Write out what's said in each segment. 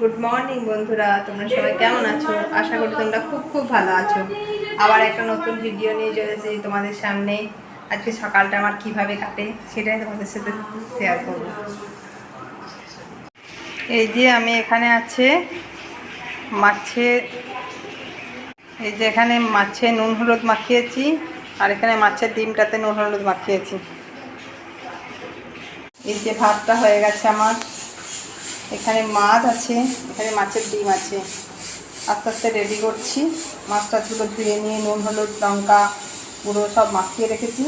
Good morning বন্ধুরা। তোমরা সবাই কেমন আছো? আশা করি তোমরা খুব খুব ভালো আছো। আবার একটা নতুন ভিডিও নিয়ে চলেছি তোমাদের সামনে। আজকে সকালটা আমার কীভাবে কাটে, সেটাই তোমাদের সাথে শেয়ার করব। এই যে আমি এখানে আছে মাছে, এই যে এখানে মাছে নুন হলুদ মাখিয়েছি, আর এখানে মাছের ডিমটাতে নুন হলুদ মাখিয়েছি। এই যে ভাতটা হয়ে গেছে আমার। এখানে মাছ আছে, এখানে মাছের ডিম আছে। আস্তে আস্তে রেডি করছি। মাছ টাছগুলো ধুয়ে নিয়ে, নুন, হলুদ, লঙ্কা গুঁড়ো সব মাখিয়ে রেখেছি।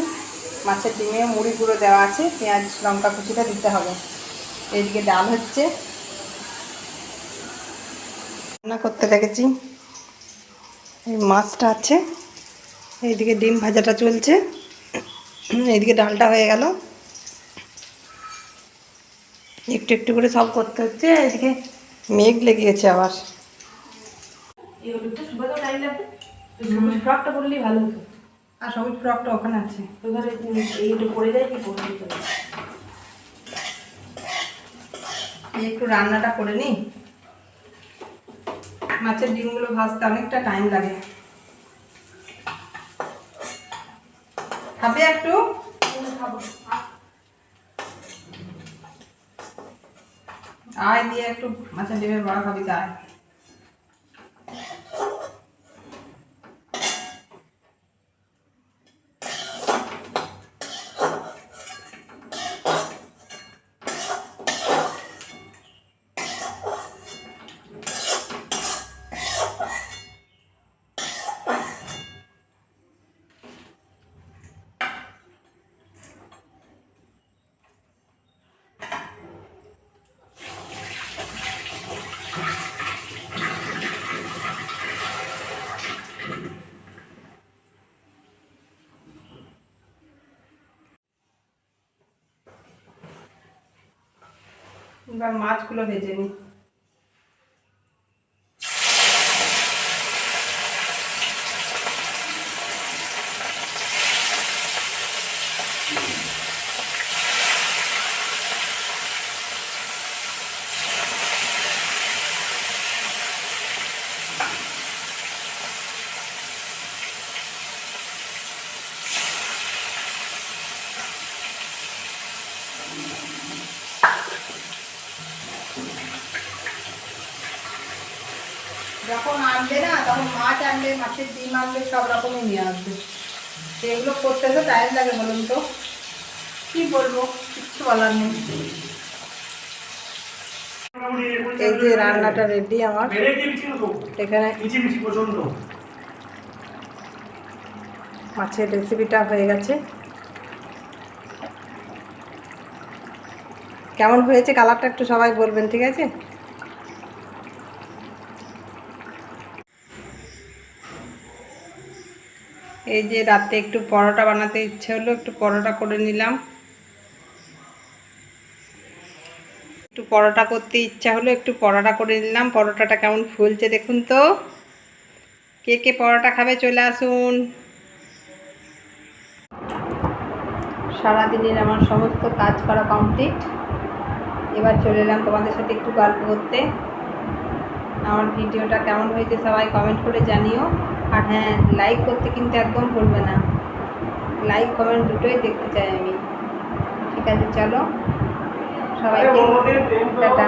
মাছের ডিমে মুড়ি গুঁড়ো দেওয়া আছে, পেঁয়াজ, লঙ্কা কুচিটা দিতে হবে। এইদিকে ডাল হচ্ছে। রান্না করতে রেখেছি এই মাছটা আছে। এইদিকে ডিম ভাজাটা চলছে। এইদিকে ডালটা হয়ে গেল। একটু একটু করে সব করতে হচ্ছে এদিকে মেঘ লেগে গেছে আবার। এই হলুদটা শুকাতেও টাইম লাগবে সবুজ ফ্রকটা পরলেই ভালো হতো। আর সবুজ ফ্রকটা ওখানে আছে। এইটা পরে যায় কি পরে একটু রান্নাটা করে নিই মাছের ডিমগুলো ভাজতে অনেকটা টাইম লাগে। খাবে একটু? आय दिया एक माथा डिबे बड़ा कविता है এবার মাছগুলো ভেজে নিই। যখন আনবে না তখন মাছ আনবে মাছের ডিম আনবে সব রকমই নিয়ে আসবে। তো এগুলো করতে তো টাইম লাগে বলুন তো। কি বলব কিচ্ছু বলার নেই। এই যে রান্নাটা রেডি আমার। এখানে মাছের রেসিপিটা হয়ে গেছে। কেমন হয়েছে কালারটা একটু সবাই বলবেন ঠিক আছে? এই যে রাতে একটু পরোটা বানাতে ইচ্ছে হলো, একটু পরোটা করে নিলাম। একটু পরোটা করতে ইচ্ছা হলো, একটু পরোটা করে নিলাম। পরোটাটা কেমন ফুলছে দেখুন তো। কে কে পরোটা খাবে চলে আসুন। সারাদিনের আমার সমস্ত কাজ করা কমপ্লিট এবার চলে এলাম তোমাদের সাথে একটু গল্প করতে। আমার ভিডিওটা কেমন হয়েছে সবাই কমেন্ট করে জানিও। আর হ্যাঁ লাইক করতে কিন্তু একদম ভুলবে না। লাইক কমেন্ট দুটোই দেখতে চাই আমি। ঠিক আছে চলো। সবাইকে টাটা।